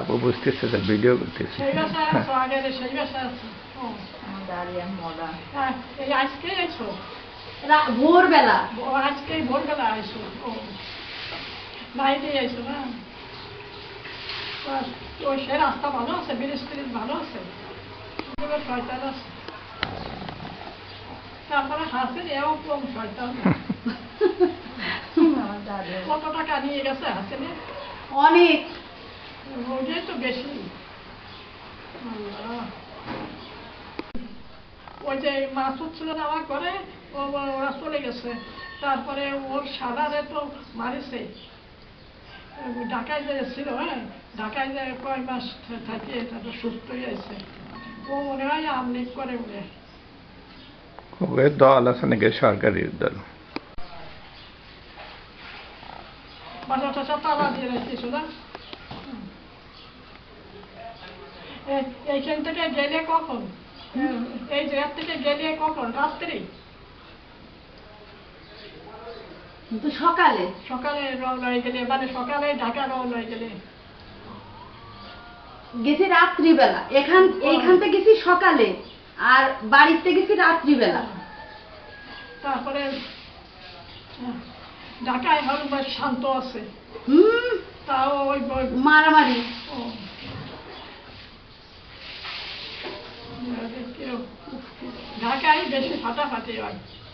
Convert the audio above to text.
আপু বুঝতেছে যে ভিডিও করতেছে। সেই বাসায় আছো আগের সেই বাসায় আছো ও আমাদের আরিয়ান মডার্ন হ্যাঁ, এই আজকে এসো ভোরবেলা। আজকে ভোরবেলা আইসো ও আইসো না ওই সে রাস্তা ভালো আছে ব্রিজ ট্রিজ ভালো আছে শয়তান আছে তারপরে হাসেন এও কম শয়তান কত টাকা নিয়ে গেছে হাসেনে অনেক। ওটাই তো বেশি। ওই যে মাসুদ ছিল আমার ঘরে ওরা চলে গেছে। তারপরে ওর সাদারে তো মারিছে। ঢাকায় যে ছিল হ্যাঁ ঢাকায় যে কয় মাস থাকিয়ে তারপর সুস্থ হয়ে আছে ও মনে হয় আমলিক করে ওই দল আছে নাকি সরকারি দল? টাসা তালা দিয়ে এইখান থেকে গেলে কখন? এই জায়গা থেকে গেলে কখন? রাত্রি? কিন্তু সকালে? গেলে মানে সকালে ঢাকা গেলে। গেছি রাত্রিবেলা। এখান এইখান থেকে গেছি সকালে আর বাড়িতে গেছি রাত্রিবেলা। তারপরে ঢাকায় হল শান্ত আছে। হুম। তাও ওই- মারামারি ও। ঢাকায় বেশি ফাটাফাটি হয় হুম।